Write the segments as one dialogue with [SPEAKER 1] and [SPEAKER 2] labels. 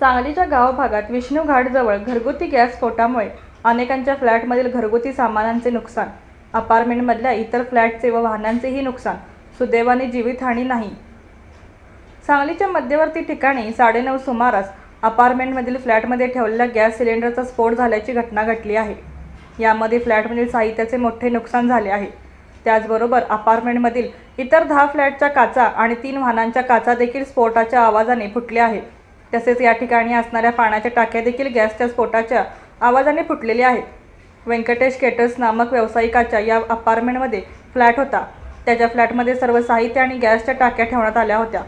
[SPEAKER 1] सांगलीच्या गाव भागात विष्णू घाटजवळ घरगुती गॅस स्फोटामुळे अनेकांच्या फ्लॅटमधील घरगुती सामानांचे नुकसान अपार्टमेंटमधल्या इतर फ्लॅटचे व वाहनांचेही नुकसान सुदैवाने जीवितहानी नाही. सांगलीच्या मध्यवर्ती ठिकाणी साडेनऊ सुमारास अपार्टमेंटमधील फ्लॅटमध्ये ठेवलेल्या गॅस सिलेंडरचा स्फोट झाल्याची घटना घडली आहे. यामध्ये फ्लॅटमधील साहित्याचे मोठे नुकसान झाले आहे. त्याचबरोबर अपार्टमेंटमधील इतर दहा फ्लॅटच्या काचा आणि तीन वाहनांच्या काचा देखील स्फोटाच्या आवाजाने फुटल्या आहेत तसेच या ठिकाणी असणाऱ्या पाण्याच्या टाक्या देखील गॅसच्या स्फोटाच्या आवाजाने फुटलेल्या आहेत. व्यंकटेश केटर्स नामक व्यावसायिकाच्या या अपार्टमेंटमध्ये फ्लॅट होता. त्याच्या फ्लॅटमध्ये सर्व साहित्य आणि गॅसच्या टाक्या ठेवण्यात आल्या होत्या.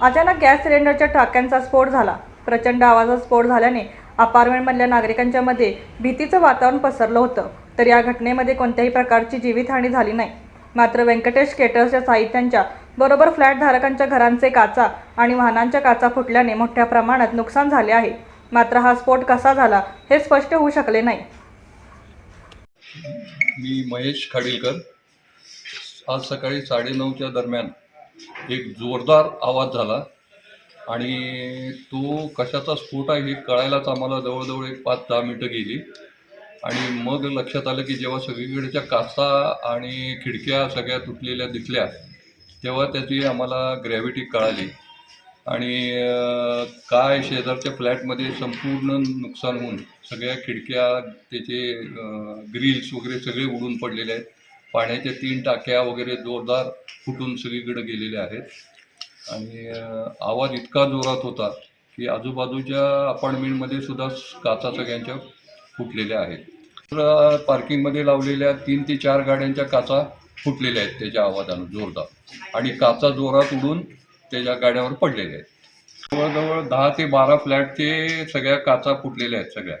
[SPEAKER 1] अचानक गॅस सिलेंडरच्या टाक्यांचा स्फोट झाला. प्रचंड आवाजात स्फोट झाल्याने अपार्टमेंटमधल्या नागरिकांच्या मध्ये भीतीचं वातावरण पसरलं होतं. तर या घटनेमध्ये कोणत्याही प्रकारची जीवितहानी झाली नाही. मात्र व्यंकटेश केटर्सच्या साहित्यांच्या बरोबर फ्लॅटधारकांच्या घरांचे काचा आणि वाहनांच्या काचा फुटल्याने मोठ्या प्रमाणात नुकसान झाले आहे. मात्र हा स्फोट कसा झाला हे स्पष्ट होऊ शकले नाही.
[SPEAKER 2] मी महेश खाडीलकर. आज सकाळी साडेनऊच्या दरम्यान एक जोरदार आवाज झाला आणि तो कशाचा स्फोट आहे हे कळायलाच आम्हाला जवळजवळ एक पाच दहा मिनटं गेली. आणि मग लक्षात आलं की जेव्हा सगळीकडच्या काचा आणि खिडक्या सगळ्या तुटलेल्या दिसल्या तेव्हा त्याची आम्हाला ग्रॅव्हिटी कळाली. आणि काय शेजारच्या फ्लॅटमध्ये संपूर्ण नुकसान होऊन सगळ्या खिडक्या त्याचे ग्रिल्स वगैरे सगळे उडून पडलेले आहेत. पाण्याच्या तीन टाक्या वगैरे जोरदार फुटून सगळीकडे गेलेल्या आहेत. आणि आवाज इतका जोरात होता की आजूबाजूच्या अपार्टमेंटमध्ये सुद्धा काचा सगळ्यांच्या फुटलेल्या आहेत. तर पार्किंगमध्ये लावलेल्या तीन ते चार गाड्यांच्या काचा फुटलेल्या आहेत त्याच्या आवाजानं जोरदार. आणि काचा जोरात उडून त्याच्या गाड्यावर पडलेल्या आहेत. जवळजवळ दहा ते बारा फ्लॅटचे सगळ्या काचा फुटलेल्या आहेत सगळ्या.